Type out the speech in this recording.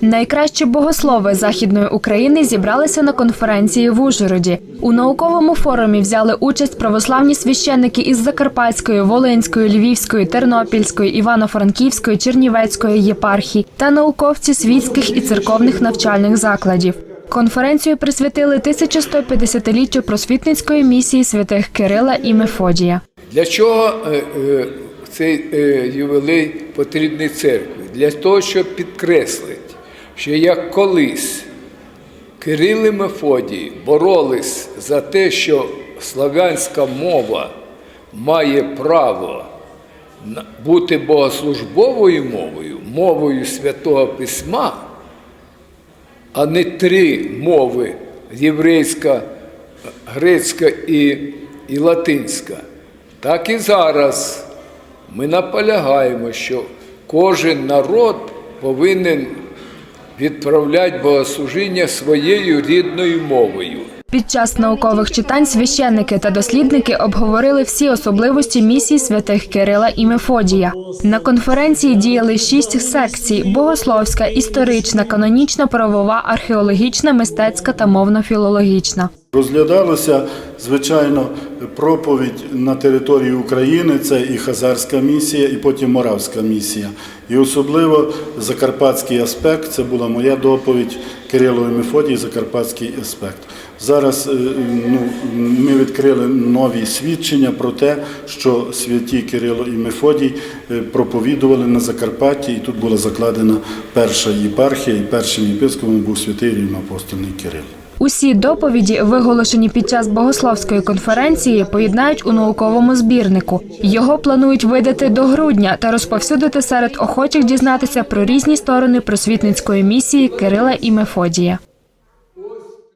Найкращі богослови західної України зібралися на конференції в Ужгороді. У науковому форумі взяли участь православні священники із Закарпатської, Волинської, Львівської, Тернопільської, Івано-Франківської, Чернівецької єпархій та науковці світських і церковних навчальних закладів. Конференцію присвятили 1150-літтю просвітницької місії святих Кирила і Мефодія. Для чого е, е, цей е, ювілей потрібний церкві? Для того, щоб підкреслити, що як колись Кирил і Мефодій боролись за те, що славянська мова має право бути богослужбовою мовою, мовою Святого Письма, а не три мови єврейська, грецька і, і латинська. Так і зараз ми наполягаємо, що кожен народ повинен відправляти богослужіння своєю рідною мовою. Під час наукових читань священники та дослідники обговорили всі особливості місії святих Кирила і Мефодія. На конференції діяли шість секцій: богословська, історична, канонічна, правова, археологічна, мистецька та мовно-філологічна. Розглядалася, звичайно, проповідь на території України, це і Хазарська місія, і потім Моравська місія. І особливо закарпатський аспект, це була моя доповідь Кирило і Мефодій, закарпатський аспект. Зараз е, ну, ми відкрили нові свідчення про те, що святі Кирило і Мефодій е, проповідували на Закарпатті, і тут була закладена перша єпархія, і першим єпископом був святий рівноапостольний Кирил. Усі доповіді, виголошені під час богословської конференції, поєднають у науковому збірнику. Його планують видати до грудня та розповсюдити серед охочих дізнатися про різні сторони просвітницької місії Кирила і Мефодія.